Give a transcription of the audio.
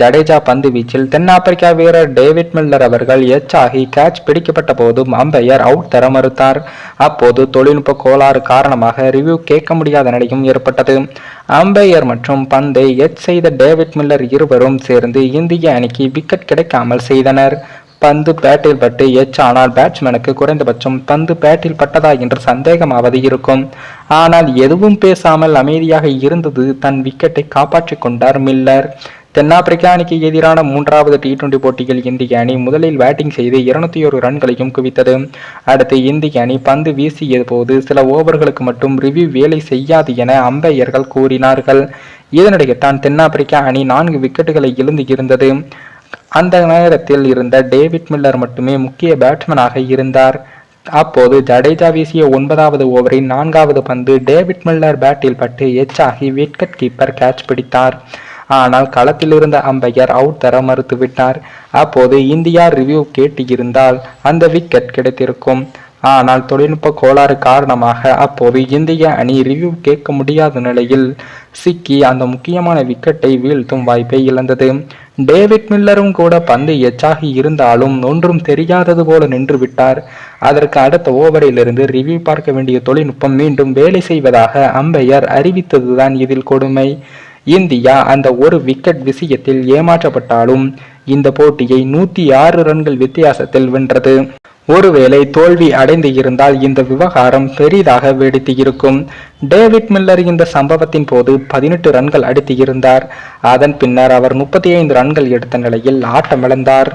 ஜடேஜா பந்து வீச்சில் தென்னாப்பிரிக்கா வீரர் டேவிட் மில்லர் அவர்கள் எச் ஆகி கேட்ச் பிடிக்கப்பட்ட போதும் அம்பையர் அவுட் தர மறுத்தார். அப்போது தொழில்நுட்ப கோளாறு காரணமாக ரிவ்யூ கேட்க முடியாத நிலையும் ஏற்பட்டது. அம்பையர் மற்றும் பந்தை எச் செய்த டேவிட் மில்லர் இருவரும் சேர்ந்து இந்திய அணிக்கு விக்கெட் கிடைக்காமல் செய்தனர். பந்து பேட்டில் பட்டு எச் ஆனால் பேட்ஸ்மேனுக்கு குறைந்தபட்சம் பந்து பேட்டில் பட்டதா என்று சந்தேகமாவது இருக்கும். ஆனால் எதுவும் பேசாமல் அமைதியாக இருந்தது தன் விக்கெட்டை காப்பாற்றிக் கொண்டார் மில்லர். தென்னாப்பிரிக்கா அணிக்கு எதிரான மூன்றாவது டி டுவெண்டி போட்டியில் இந்திய அணி முதலில் பேட்டிங் செய்து இருநூத்தி ஒரு ரன்களையும் குவித்தது. அடுத்து இந்திய அணி பந்து வீசிய போது சில ஓவர்களுக்கு மட்டும் ரிவ்யூ வேலை செய்யாது என அம்பையர்கள் கூறினார்கள். இதனிடையே தான் தென்னாப்பிரிக்கா அணி நான்கு விக்கெட்டுகளை இழந்து இருந்தது. அந்த நேரத்தில் இருந்த டேவிட் மில்லர் மட்டுமே முக்கிய பேட்ஸ்மேனாக இருந்தார். அப்போது ஜடேஜா வீசிய ஒன்பதாவது ஓவரின் நான்காவது பந்து டேவிட் மில்லர் பேட்டில் பட்டு எச்சாகி விக்கெட் கீப்பர் கேட்ச் பிடித்தார். ஆனால் களத்தில் இருந்த அம்பையர் அவுட் தர மறுத்துவிட்டார். அப்போது இந்தியா ரிவ்யூ கேட்டு இருந்தால் அந்த விக்கெட் கிடைத்திருக்கும். ஆனால் தொழில்நுட்ப கோளாறு காரணமாக அப்போது இந்திய அணி ரிவ்யூ கேட்க முடியாத நிலையில் சிக்கி அந்த முக்கியமான விக்கெட்டை வீழ்த்தும் வாய்ப்பை இழந்தது. டேவிட் மில்லரும் கூட பந்து எச்சாகி இருந்தாலும் ஒன்றும் தெரியாதது போல நின்று விட்டார். அதற்கு அடுத்த ஓவரிலிருந்து ரிவ்யூ பார்க்க வேண்டிய தொழில்நுட்பம் மீண்டும் வேலை செய்வதாக அம்பையர் அறிவித்ததுதான் இதில் கொடுமை. இந்தியா அந்த ஒரு விக்கெட் விஷயத்தில் ஏமாற்றப்பட்டாலும் இந்த போட்டியை நூத்தி ஆறு ரன்கள் வித்தியாசத்தில் வென்றது. ஒருவேளை தோல்வி அடைந்து இருந்தால் இந்த விவகாரம் பெரிதாக வெடித்து இருக்கும். டேவிட் மில்லர் இந்த சம்பவத்தின் போது பதினெட்டு ரன்கள் அடித்து இருந்தார். அதன் பின்னர் அவர் முப்பத்தி ஐந்து ரன்கள் எடுத்த நிலையில் ஆட்டமிழந்தார்.